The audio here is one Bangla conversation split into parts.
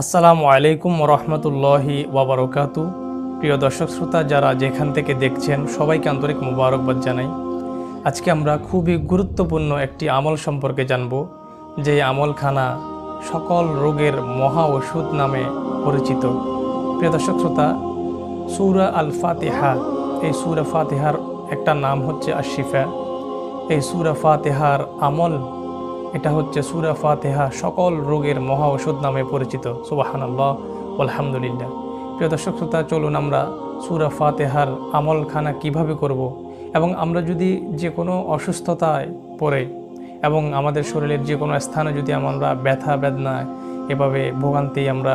আসসালামু আলাইকুম রহমতুল্লাহি ওবরকাতু প্রিয় দর্শক শ্রোতা, যারা যেখান থেকে দেখছেন, সবাইকে আন্তরিক মুবারকবাদ জানাই। আজকে আমরা খুবই গুরুত্বপূর্ণ একটি আমল সম্পর্কে জানব, যে আমলখানা সকল রোগের মহা ওষুধ নামে পরিচিত। প্রিয় দর্শক শ্রোতা, সৌরা আল ফাতেহা এই সৌরা ফাতেহার একটা নাম হচ্ছে আশিফা এই সুরা ফাতেহার আমল এটা হচ্ছে সুরা ফাতেহা, সকল রোগের মহা ওষুধ নামে পরিচিত সুবাহান আল্লাহ আলহামদুলিল্লাহ প্রিয় দর্শক শ্রোতা, চলুন আমরা সুরা ফাতেহার আমলখানা কীভাবে করব। এবং আমরা যদি যে কোনো অসুস্থতায় পড়ে এবং আমাদের শরীরের যে কোনো স্থানে যদি আমরা ব্যথা বেদনায় এভাবে ভোগান্তি আমরা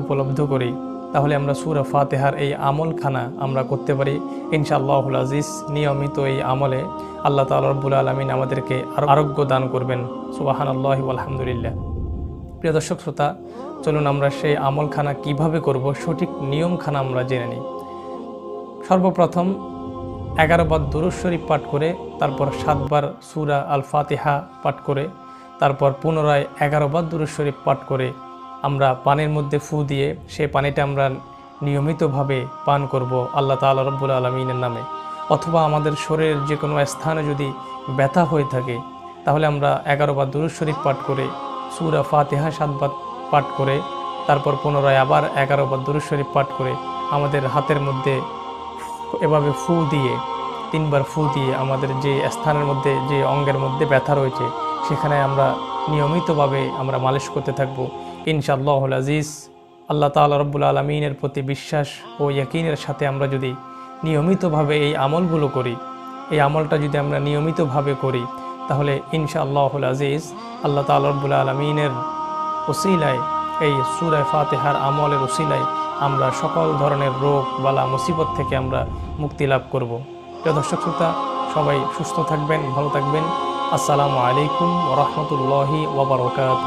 উপলব্ধ করি তাহলে আমরা সুরা ফাতেহার এই আমলখানা আমরা করতে পারি। ইনশাআল্লাহুল আজিজ, নিয়মিত এই আমলে আল্লাহ তালা রব্বুল আলমিন আমাদেরকে আরও আরোগ্য দান করবেন। সুবাহান আল্লাহ আলহামদুলিল্লাহ প্রিয় দর্শক শ্রোতা, চলুন আমরা সেই আমলখানা কীভাবে করব, সঠিক নিয়মখানা আমরা জেনে নিই। সর্বপ্রথম এগারো বার দুরুজ পাঠ করে, তারপর সাতবার সুরা আল ফাতেহা পাঠ করে, তারপর পুনরায় এগারো বার দুরুজ পাঠ করে আমরা পানির মধ্যে ফু দিয়ে সেই পানিটা আমরা নিয়মিতভাবে পান করব আল্লাহ তালা রব্বুল আলমিনের নামে। অথবা আমাদের শরীরের যে কোনো স্থানে যদি ব্যথা হয়ে থাকে, তাহলে আমরা এগারো বার দুরুজ শরীফ পাঠ করে, সুরা ফাতেহা সাতবার পাঠ করে, তারপর পুনরায় আবার এগারো বার দুরুজ শরীফ পাঠ করে আমাদের হাতের মধ্যে এভাবে ফু দিয়ে তিনবার ফু দিয়ে আমাদের যে স্থানের মধ্যে, যে অঙ্গের মধ্যে ব্যথা রয়েছে, সেখানে আমরা নিয়মিতভাবে আমরা মালিশ করতে থাকব। ইনশাআল্লাহ আজিজ, আল্লাহ তালা রব্বুল আলমিনের প্রতি বিশ্বাস ও ইয়াকিনের সাথে আমরা যদি নিয়মিতভাবে এই আমলগুলো করি, এই আমলটা যদি আমরা নিয়মিতভাবে করি, তাহলে ইনশাআল্লাহুল আজিজ আল্লাহ তালা রব্বুল আলমিনের ওসিলায়, এই সুরায় ফাতেহার আমলের ওসিলায় আমরা সকল ধরনের রোগ, বালা, মুসিবত থেকে আমরা মুক্তি লাভ করব। প্রিয় দর্শক শ্রোতা, সবাই সুস্থ থাকবেন, ভালো থাকবেন। আসসালামু আলাইকুম রহমতুল্লাহি ওবরকাত